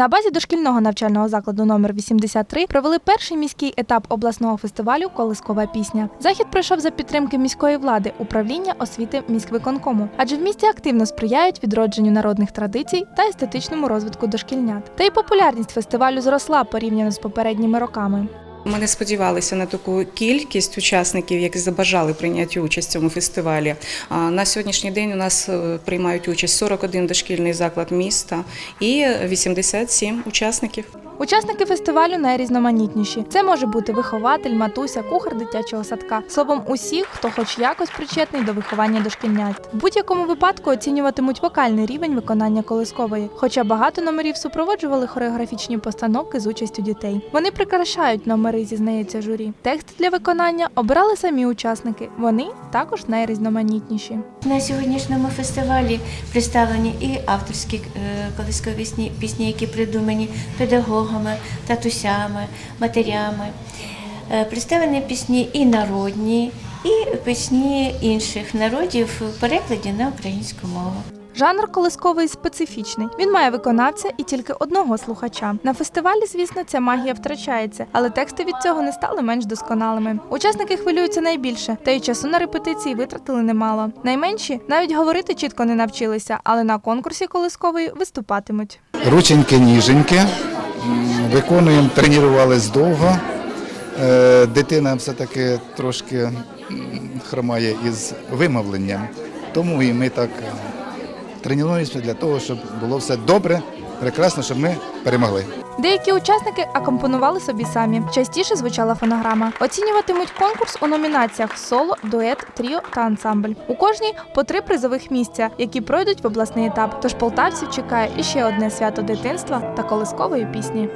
На базі дошкільного навчального закладу номер 83 провели перший міський етап обласного фестивалю Колискова пісня. Захід пройшов за підтримки міської влади, управління освіти міськвиконкому, адже в місті активно сприяють відродженню народних традицій та естетичному розвитку дошкільнят. Та й популярність фестивалю зросла порівняно з попередніми роками. Ми не сподівалися на таку кількість учасників, які забажали прийняти участь в цьому фестивалі. На сьогоднішній день у нас е, приймають участь 41 дошкільний заклад міста і 87 учасників. Учасники фестивалю найрізноманітніші. Це може бути вихователь, матуся, кухар дитячого садка. Словом, усіх, хто хоч якось причетний до виховання дошкільнят. В будь-якому випадку оцінюватимуть вокальний рівень виконання колискової, хоча багато номерів супроводжували хореографічні постановки з участю дітей. Вони прикрашають номери, зізнається журі. Текст для виконання обирали самі учасники. Вони також найрізноманітніші. На сьогоднішньому фестивалі представлені і авторські е, колискові пісні, які придумані педагогами, татусями, матерями. Е, Представлені пісні і народні, і пісні інших народів в перекладі на українську мову. Жанр колисковий специфічний. Він має виконавця і тільки одного слухача. На фестивалі, звісно, ця магія втрачається, але тексти від цього не стали менш досконалими. Учасники хвилюються найбільше, та й часу на репетиції витратили немало. Найменші навіть говорити чітко не навчилися, але на конкурсі колискової виступатимуть. Рученьки, ніженьки. Виконуємо, тренувалися довго. Е, Дитина все-таки трошки хромає із вимовленням. Тому і ми так е, тренуємося для того, щоб було все добре, прекрасно, щоб ми перемогли. Деякі учасники акомпонували собі самі. Частіше звучала фонограма. Оцінюватимуть конкурс у номінаціях соло, дует, тріо та ансамбль. У кожній по три призових місця, які пройдуть в обласний етап. Тож полтавців чекає іще одне свято дитинства та колискової пісні.